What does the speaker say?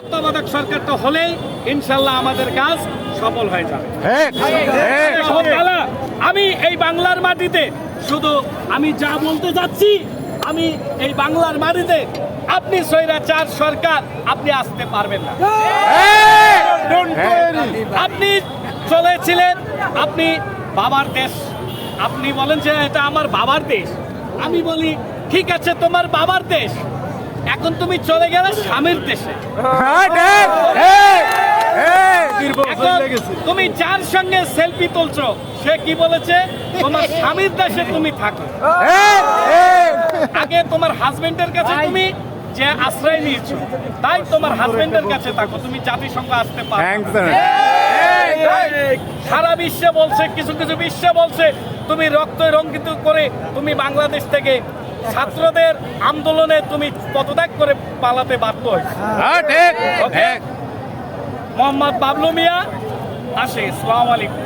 তত্ত্বাবধায়ক সরকারটা হলেই ইনশাল্লাহ আমাদের কাজ সফল হয়ে যাবে। আমি এই বাংলার মাটিতে শুধু আমি যা বলতে যাচ্ছি আমি এই বাংলার মাটিতে আপনি স্বৈরাচার সরকার আপনি আসতে পারবেন না। আপনি চলেছিলেন আপনি বাবার দেশ। আপনি বলেন যে এটা আমার বাবার দেশ। আমি বলি ঠিক আছে তোমার বাবার দেশ। এখন তুমি চলে গেলে স্বামীর দেশে। তুমি যার সঙ্গে সেলফি তুলছো সে কি বলেছে? তোমার স্বামীর দেশে তুমি থাকো। আগে তোমার হাজবেন্ডের কাছে তুমি যে আশ্রয় নিয়েছো তাই তোমার হাজবেন্ডের কাছে থাকো। তুমি জাতিসংঘ আসতে পারো। না। সারা বিশ্বে বলছে কিছু কিছু বিশ্বে বলছে তুমি রক্ত রঙ্গিত করে তুমি বাংলাদেশ থেকে ছাত্রদের আন্দোলনে তুমি পদত্যাগ করে পালাতে বাধ্য হয়েছে। মোহাম্মদ বাবলু মিয়া আসে সালাম আলাইকুম।